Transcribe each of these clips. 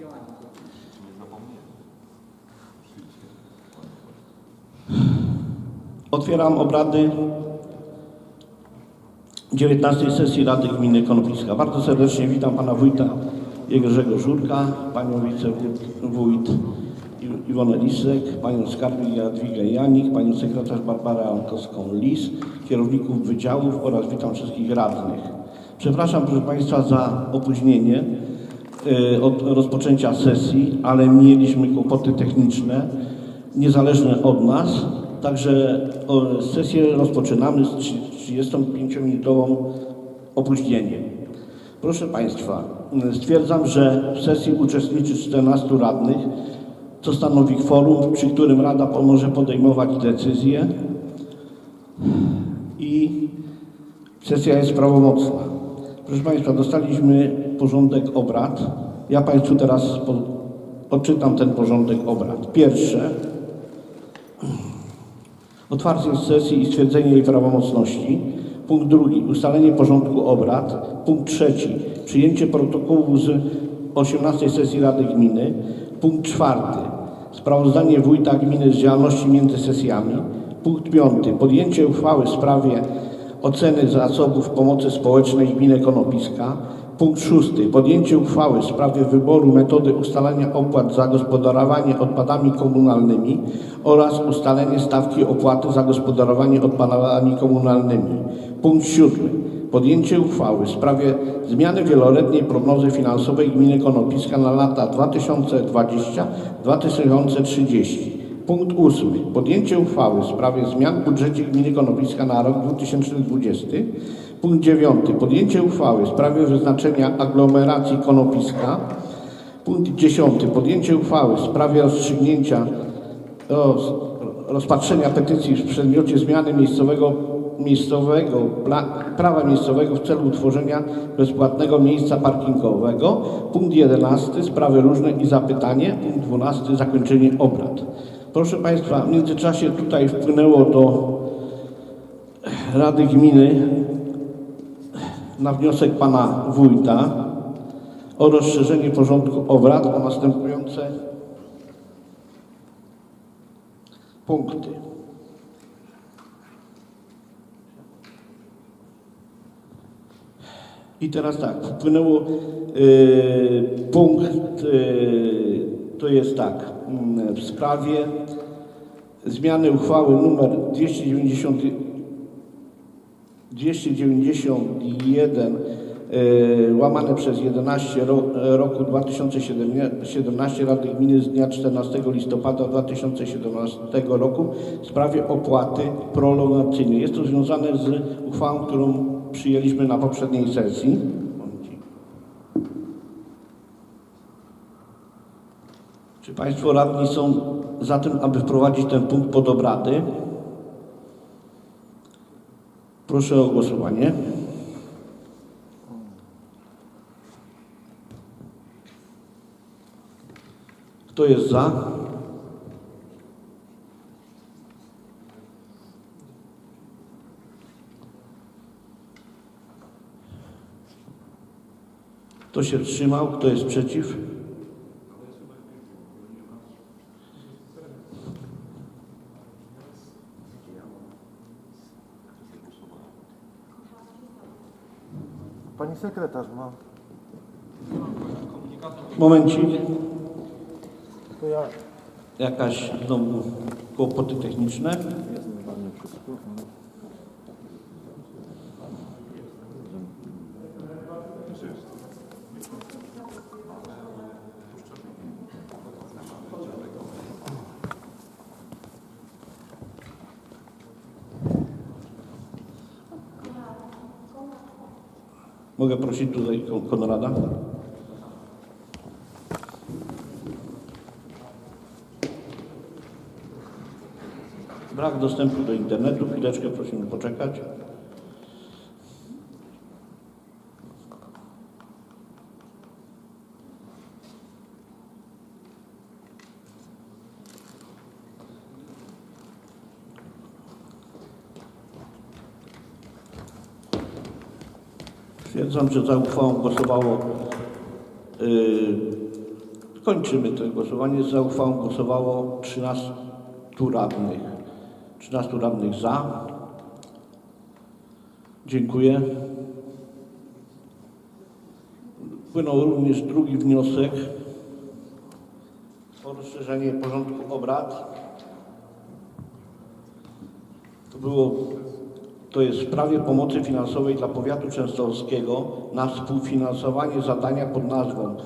działania. Otwieram obrady 19 sesji Rady Gminy Konopiska. Bardzo serdecznie witam pana wójta Jerzego Żurka, panią wicewójt Iwonę Lisek, panią skarbnik Jadwigę Janik, panią sekretarz Barbarę Ankowską-Lis, kierowników wydziałów oraz witam wszystkich radnych. Przepraszam proszę państwa za opóźnienie od rozpoczęcia sesji, ale mieliśmy kłopoty techniczne niezależne od nas. Także sesję rozpoczynamy z 35-minutową opóźnieniem. Proszę Państwa, stwierdzam, że w sesji uczestniczy 14 radnych, co stanowi kworum, przy którym Rada po- może podejmować decyzje i sesja jest prawomocna. Proszę Państwa, dostaliśmy porządek obrad. Ja Państwu teraz odczytam ten porządek obrad. Pierwsze, Otwarcie sesji i stwierdzenie jej prawomocności. Punkt drugi. Ustalenie porządku obrad. Punkt trzeci. Przyjęcie protokołu z 18 sesji Rady Gminy. Punkt czwarty. Sprawozdanie wójta gminy z działalności między sesjami. Punkt piąty. Podjęcie uchwały w sprawie oceny zasobów pomocy społecznej gminy Konopiska. Punkt szósty. Podjęcie uchwały w sprawie wyboru metody ustalania opłat za gospodarowanie odpadami komunalnymi oraz ustalenie stawki opłaty za gospodarowanie odpadami komunalnymi. Punkt siódmy. Podjęcie uchwały w sprawie zmiany wieloletniej prognozy finansowej gminy Konopiska na lata 2020-2030. Punkt ósmy. Podjęcie uchwały w sprawie zmian w budżecie gminy Konopiska na rok 2020. Punkt dziewiąty. Podjęcie uchwały w sprawie wyznaczenia aglomeracji Konopiska. Punkt dziesiąty. Podjęcie uchwały w sprawie rozstrzygnięcia roz, rozpatrzenia petycji w przedmiocie zmiany miejscowego, miejscowego prawa miejscowego w celu utworzenia bezpłatnego miejsca parkingowego. Punkt 11. Sprawy różne i zapytanie. Punkt 12. Zakończenie obrad. Proszę Państwa, w międzyczasie tutaj wpłynęło do Rady Gminy na wniosek Pana Wójta o rozszerzenie porządku obrad o następujące punkty. I teraz tak, wpłynęło y, punkt, y, to jest tak, mm, w sprawie zmiany uchwały numer 290, 291 y, łamane przez 11 ro, roku 2017 Rady Gminy z dnia 14 listopada 2017 roku w sprawie opłaty prolongacyjnej. Jest to związane z uchwałą, którą przyjęliśmy na poprzedniej sesji. Momencik. Czy Państwo radni są za tym, aby wprowadzić ten punkt pod obrady? Proszę o głosowanie. Kto jest za? Kto się wstrzymał? Kto jest przeciw? Pani sekretarz ma. Momencik. To ja. Jakaś znowu kłopoty techniczne. Mogę prosić tutaj Kon- Konrada? Brak dostępu do internetu. Chwileczkę prosimy poczekać. Stwierdzam, że za uchwałą głosowało yy, Kończymy to głosowanie. Za uchwałą głosowało 13 radnych. 13 radnych za. Dziękuję. Wpłynął również drugi wniosek o rozszerzenie porządku obrad. To było, to jest w sprawie pomocy finansowej dla powiatu częstochowskiego na współfinansowanie zadania pod nazwą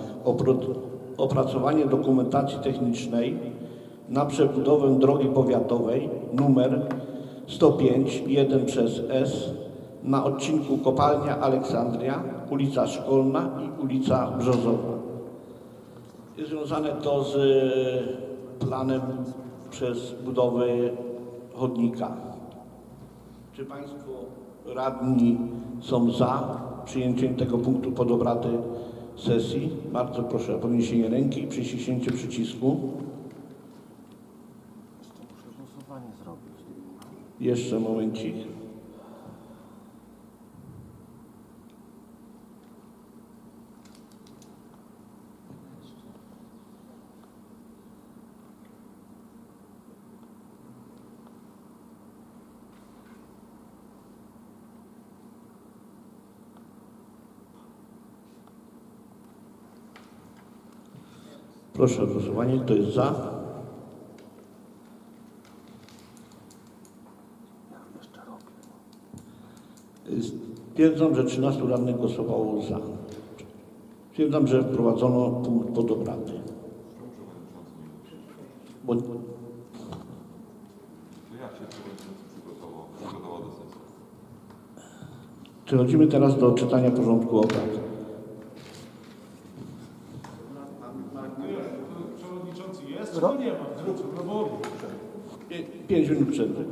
opracowanie dokumentacji technicznej na przebudowę drogi powiatowej numer 105 1 przez S na odcinku Kopalnia Aleksandria, ulica Szkolna i ulica Brzozowa. Jest związane to z e, planem przez budowę chodnika. Czy Państwo radni są za przyjęciem tego punktu pod obrady sesji? Bardzo proszę o podniesienie ręki i przyciśnięcie przycisku. Jeszcze momencik. Proszę o głosowanie. Kto jest za? Stwierdzam, że 13 radnych głosowało za. Stwierdzam, że wprowadzono punkt pod obrady. Bo przechodzimy teraz do czytania porządku obrad. Przewodniczący jest, czy nie ma? Pięć minut przerwy.